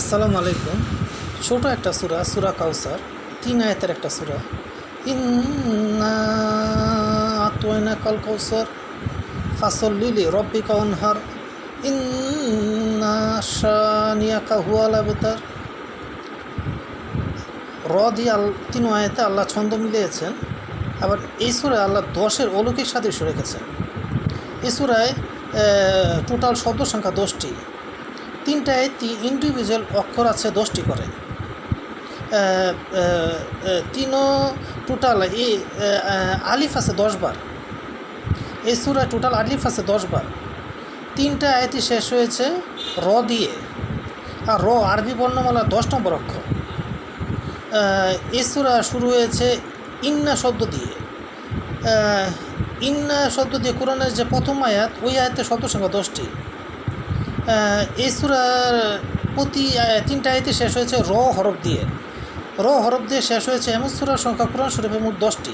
আসসালামু আলাইকুম। ছোট একটা সুরা সুরা কাউসার তিন আয়াতের একটা সুরা। ইন্না কাল কাউসার ফাসল লিলি রব্বিকা অনহার ইন্না শানিয়াকা হুয়াল আবতার। র আল, তিন আয়াতে আল্লাহ ছন্দ মিলিয়েছেন, আবার এই সুরায় আল্লাহ দশের অলৌকিক সাদৃশ্য রেখেছেন। এই সুরায় টোটাল শব্দ সংখ্যা দশটি। তিনটায় ইন্ডিভিজুয়াল অক্ষর আছে, দশটি করে। তিনও টোটাল এই আলিফ আছে দশবার। এই সুরায় টোটাল আলিফ আছে দশবার। তিনটা আয়তি শেষ হয়েছে র দিয়ে। আর র আরবি বর্ণমালা দশ নম্বর অক্ষর। এই সুরা শুরু হয়েছে ইন্না শব্দ দিয়ে। ইন্না শব্দ দিয়ে কোরআনের যে প্রথম আয়াত, ওই আয়াতের শব্দ সংখ্যা দশটি। এই সুরার প্রতি তিনটা আয়াতে শেষ হয়েছে র হরফ দিয়ে। র হরফ দিয়ে শেষ হয়েছে এমন সুরার সংখ্যা কোরআন শরীফে মোট দশটি।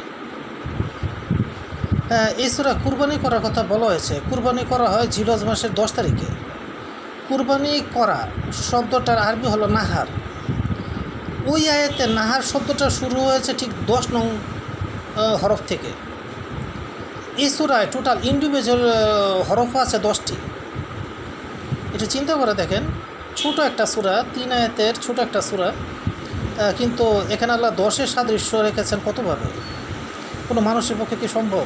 এই সুরা কুরবানি করার কথা বলা হয়েছে। কুরবানি করা হয় জিলজ মাসের দশ তারিখে। কুরবানি করা শব্দটার আরবি হলো নাহার। ওই আয়াতে নাহার শব্দটা শুরু হয়েছে ঠিক দশ নং হরফ থেকে। এই সুরায় টোটাল ইন্ডিভিজুয়াল হরফ আছে দশটি। এটা চিন্তা করে দেখেন, ছোট একটা সুরা, তিন আয়াতের ছোট একটা সুরা কিন্তু এখানে আল্লাহ দশের সাদৃশ্য রেখেছেন কতভাবে? কোনো মানুষের পক্ষে কি সম্ভব?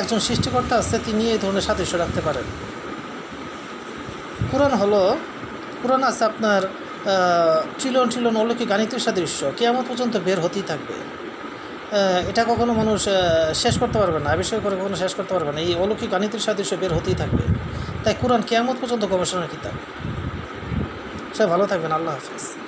একজন সৃষ্টিকর্তা আছে, তিনি এই ধরনের সাদৃশ্য রাখতে পারেন। কোরআন হলো, কোরআন আছে আপনার ট্রিলন ট্রিলিয়ন অলৌকিক গাণিতিক সাদৃশ্য কেমন পর্যন্ত বের হতেই থাকবে। এটা কখনো মানুষ শেষ করতে পারবে না, আবিষ্কার করে কখনো শেষ করতে পারবে না, এই অলৌকিক গাণিতিক সাদৃশ্য বের হতেই থাকবে। তাই কোরআন কেয়ামত পর্যন্ত গবেষণার কিতাব। সবাই ভালো থাকবেন আল্লাহ হাফিজ।